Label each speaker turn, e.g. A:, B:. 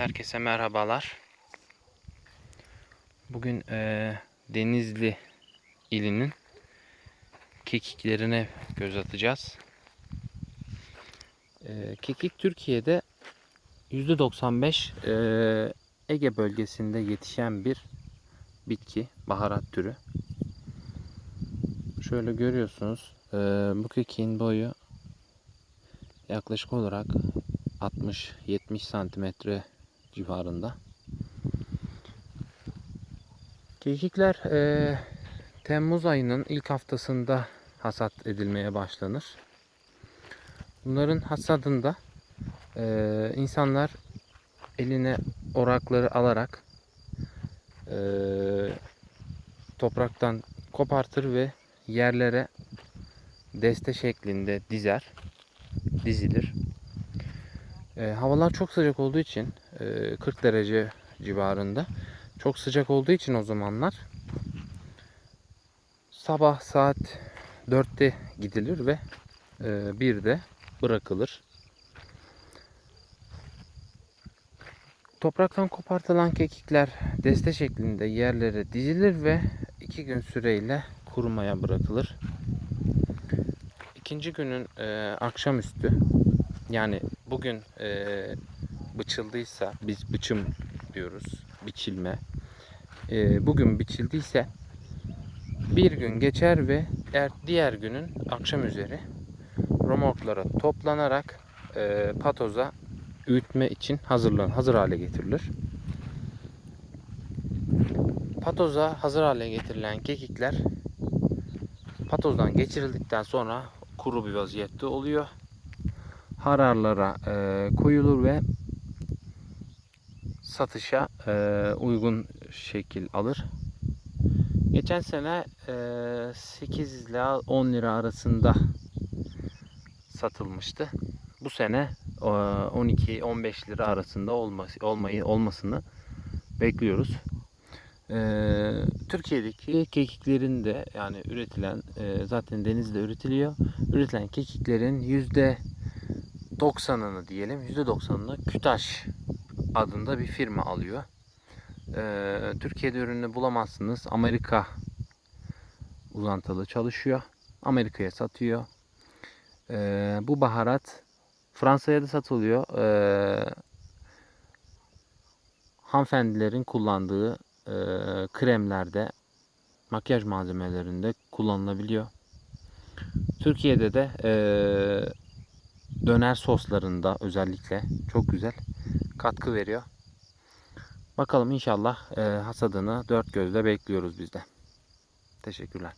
A: Herkese merhabalar. Bugün eee, Denizli ilinin kekiklerine göz atacağız. Eee, kekik Türkiye'de %95 eee, Ege bölgesinde yetişen bir bitki, baharat türü. Şöyle görüyorsunuz eee, bu kekiğin boyu yaklaşık olarak 60-70 santimetre civarında. Kekikler eee, Temmuz ayının ilk haftasında hasat edilmeye başlanır. Bunların hasadında eee, insanlar eline orakları alarak eee, topraktan kopartır ve yerlere deste şeklinde dizer, dizilir. E, havalar çok sıcak olduğu için e, 40 derece civarında. Çok sıcak olduğu için o zamanlar sabah saat 4'te gidilir ve e, 1'de bırakılır. Topraktan kopartılan kekikler deste şeklinde yerlere dizilir ve 2 gün süreyle kurumaya bırakılır. İkinci günün e, akşamüstü yani bugün e, biçildiyse biz biçim diyoruz biçilme. E, bugün biçildiyse bir gün geçer ve er, diğer günün akşam üzeri romorklara toplanarak e, patoza öğütme için hazırlan hazır hale getirilir. Patoza hazır hale getirilen kekikler patozdan geçirildikten sonra kuru bir vaziyette oluyor hararlara e, koyulur ve satışa e, uygun şekil alır. Geçen sene e, 8 ile 10 lira arasında satılmıştı. Bu sene e, 12-15 lira arasında olması, olmayı olmasını bekliyoruz. E, Türkiye'deki kekiklerin de yani üretilen e, zaten denizde üretiliyor. Üretilen kekiklerin yüzde 90'ını diyelim %90'ını Kütaş adında bir firma alıyor. Ee, Türkiye'de ürünü bulamazsınız. Amerika uzantılı çalışıyor. Amerika'ya satıyor. Ee, bu baharat Fransa'ya da satılıyor. Ee, hanımefendilerin kullandığı e, kremlerde, makyaj malzemelerinde kullanılabiliyor. Türkiye'de de e, döner soslarında özellikle çok güzel katkı veriyor. Bakalım inşallah e, hasadını dört gözle bekliyoruz biz de. Teşekkürler.